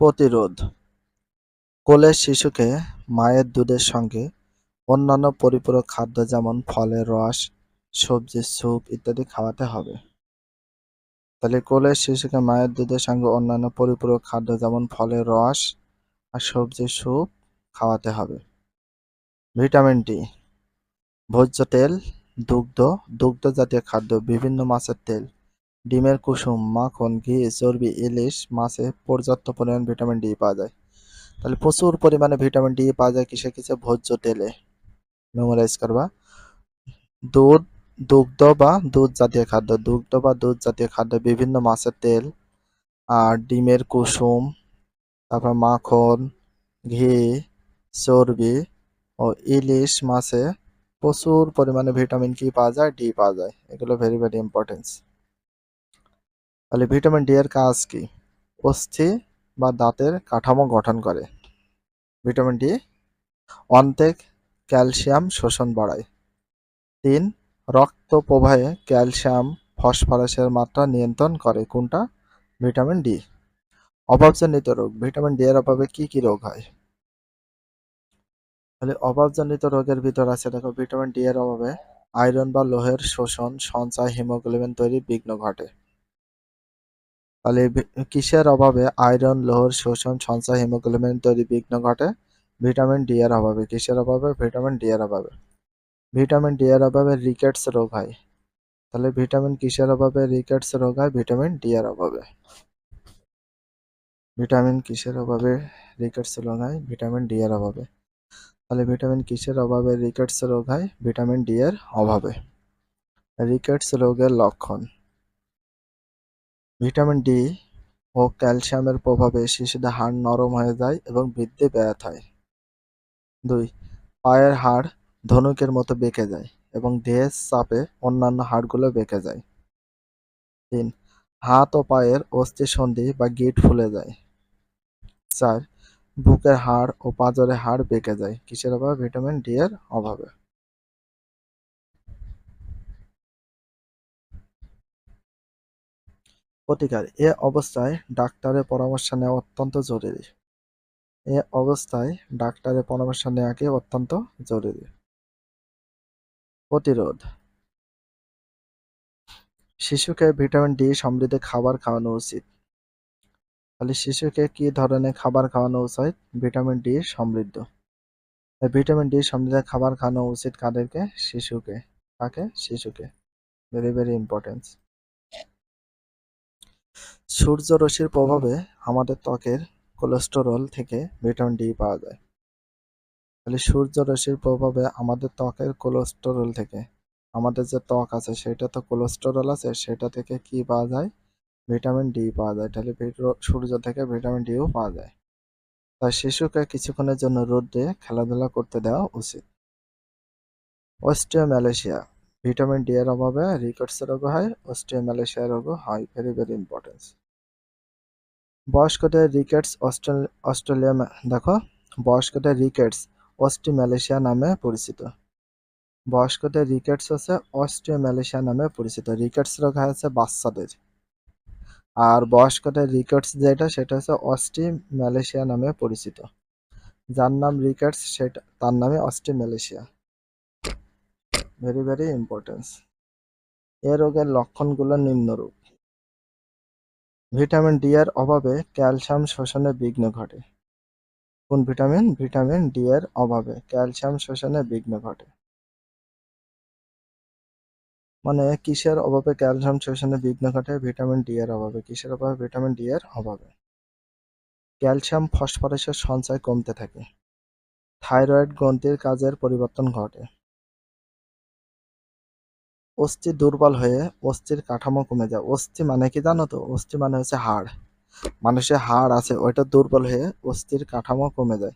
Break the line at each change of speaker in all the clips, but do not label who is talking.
প্রতিরোধ। কোলের শিশুকে মায়ের দুধের সঙ্গে অন্যান্য পরিপূরক খাদ্য যেমন ফলের রস সবজির স্যুপ ইত্যাদি খাওয়াতে হবে। তাহলে কোলের শিশুকে মায়ের দুধের সঙ্গে অন্যান্য পরিপূরক খাদ্য যেমন ফলের রস আর সবজির স্যুপ খাওয়াতে হবে। ভিটামিন ডি, ভোজ্য তেল, দুগ্ধ দুগ্ধ জাতীয় খাদ্য, বিভিন্ন মাছের তেল। ডিমের কুসুম, মাখন, ঘি, চর্বি, ইলিশ, মাছে পর্যাপ্ত পরিমাণ ভিটামিন ডি পাওয়া যায়। তাহলে প্রচুর পরিমাণে ভিটামিন ডি পাওয়া যায় কিসে কিসে? ভোজ্য তেলে। মেমোরাইজ করবা। দুধ, দুগ্ধ বা দুধ জাতীয় খাদ্য। দুগ্ধ বা দুধ জাতীয় খাদ্য, বিভিন্ন মাছের তেল, আর ডিমের কুসুম, তারপর মাখন, ঘি, চর্বি ও ইলিশ মাছে প্রচুর পরিমাণে ভিটামিন কি পাওয়া যায়? ডি পাওয়া যায়। এগুলো ভেরি ভেরি ইম্পর্টেন্স তাহলে ভিটামিন ডি এর কাজ কি? অস্থি বা দাঁতের কাঠামো গঠন করে। ভিটামিন ডি অন্তে ক্যালসিয়াম শোষণ বাড়ায়। তিন, রক্ত প্রবাহে ক্যালসিয়াম, ফসফরাসের মাত্রা নিয়ন্ত্রণ করে, কোনটা? ভিটামিন ডি অভাবজনিত রোগ ভিটামিন ডি এর অভাবে কি কি রোগ হয়? তাহলে অভাবজনিত রোগের ভিতর আছে, দেখো ভিটামিন ডি এর অভাবে আয়রন বা লোহের শোষণ, সঞ্চয় হিমোগ্লোবিন তৈরি বিঘ্ন ঘটে। তাহলে কিসের অভাবে আয়রন, লোহর, শোষণ, সঞ্চয়, হিমোগ্লোবিন তৈরি বিঘ্ন ঘটে? ভিটামিন ডি এর অভাবে। কিসের অভাবে? ভিটামিন ডি এর অভাবে। ভিটামিন ডি এর অভাবে রিকেটস রোগ হয়। তাহলে ভিটামিন কিসের অভাবে? রিকেটস রোগ হয়, ভিটামিন ডি এর অভাবে। ভিটামিন কিসের অভাবে? রিকেটস রোগ হয়, ভিটামিন ডি এর অভাবে। তাহলে ভিটামিন কিসের অভাবে? রিকেটস রোগ হয়, ভিটামিন ডি এর অভাবে। রিকেটস রোগের লক্ষণ। ভিটামিন ডি ও ক্যালসিয়ামের প্রভাবে শিশুদের হাড় নরম হয়ে যায় এবং বৃদ্ধি ব্যাহত হয়। দুই, পায়ের হাড় ধনুকের মতো বেঁকে যায় এবং দেহের চাপে অন্যান্য হাড়গুলো বেঁকে যায়। তিন, হাত ও পায়ের অস্থি সন্ধি বা গিঁট ফুলে যায়। চার, বুকের হাড় ও পাঁজরের হাড় বেঁকে যায়, কিসের অভাবে? ভিটামিন ডি এর অভাবে। প্রতিকার। এ অবস্থায় ডাক্তারের পরামর্শ নেওয়া অত্যন্ত জরুরি। এ অবস্থায় ডাক্তারের পরামর্শ নেওয়াকে অত্যন্ত জরুরি। প্রতিরোধ। শিশুকে ভিটামিন ডি সমৃদ্ধ খাবার খাওয়ানো উচিত। তাহলে শিশুকে কি ধরনের খাবার খাওয়ানো উচিত? ভিটামিন ডি সমৃদ্ধ। ভিটামিন ডি সমৃদ্ধ খাবার খাওয়ানো উচিত কাদেরকে? শিশুকে। কাকে? শিশুকে। ভেরি ভেরি ইম্পর্টেন্স সূর্য রশ্মির প্রভাবে আমাদের ত্বকের কোলেস্টেরল থেকে ভিটামিন ডি পাওয়া যায়। তাহলে সূর্য রশ্মির প্রভাবে আমাদের ত্বকের কোলেস্টেরল থেকে, আমাদের যে ত্বক আছে সেটা তো কোলেস্টেরল আছে, সেটা থেকে কি পাওয়া যায়? ভিটামিন ডি পাওয়া যায়। তাহলে সূর্য থেকে ভিটামিন ডিও পাওয়া যায়। তাই শিশুকে কিছুক্ষণের জন্য রোদে খেলাধুলা করতে দেওয়া উচিত। অস্টিওম্যালেশিয়া ভিটামিন ডি এর অভাবে রিকেটস রোগ হয় অস্টিওম্যালেশিয়া রোগও হয় ভেরি ভেরি ইম্পর্টেন্স বয়স্কদের রিকেটস অস্ট্রেল- অস্ট্রেলিয়া দেখো, বয়স্কদের রিকেটস অস্টিওম্যালেশিয়া নামে পরিচিত। বয়স্কদের রিকেটস হচ্ছে অস্টিওম্যালেশিয়া নামে পরিচিত, রিকেটস রোগ হয় হচ্ছে বাচ্চাদের। আর বয়স্কদের রিকেটস যেটা, সেটা হচ্ছে অস্টিওম্যালেশিয়া নামে পরিচিত। যার নাম রিকেটস, সেটা, তার নামে অস্টিওম্যালেশিয়া ভেরি ভেরি ইম্পর্টেন্স এ রোগের লক্ষণগুলো নিম্নরূপ। ভিটামিন ডি এর অভাবে ক্যালসিয়াম শোষণে বিঘ্ন ঘটে। কোন ভিটামিন ভিটামিন ডি এর অভাবে ক্যালসিয়াম শোষণে বিঘ্ন ঘটে। মানে কিসের অভাবে ক্যালসিয়াম শোষণে বিঘ্ন ঘটে? ভিটামিন ডি এর অভাবে। কিসের অভাবে? ভিটামিন ডি এর অভাবে। ক্যালসিয়াম ফসফরাসের সঞ্চয় কমতে থাকে। থাইরয়েড গ্রন্থির কাজের পরিবর্তন ঘটে। অস্থি দুর্বল হয়ে অস্থির কাঠামো কমে যায়। অস্থি মানে কি জানো তো? অস্থি মানে হচ্ছে হাড়। মানুষের হাড় আছে, ওইটা দুর্বল হয়ে অস্থির কাঠামো কমে যায়।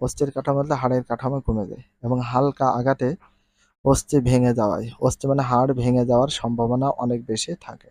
অস্থির কাঠামো বলতে হাড়ের কাঠামো কমে যায় এবং হালকা আঘাতে অস্থি ভেঙে যাওয়ায়। অস্থি মানে হাড় ভেঙে যাওয়ার সম্ভাবনা অনেক বেশি থাকে।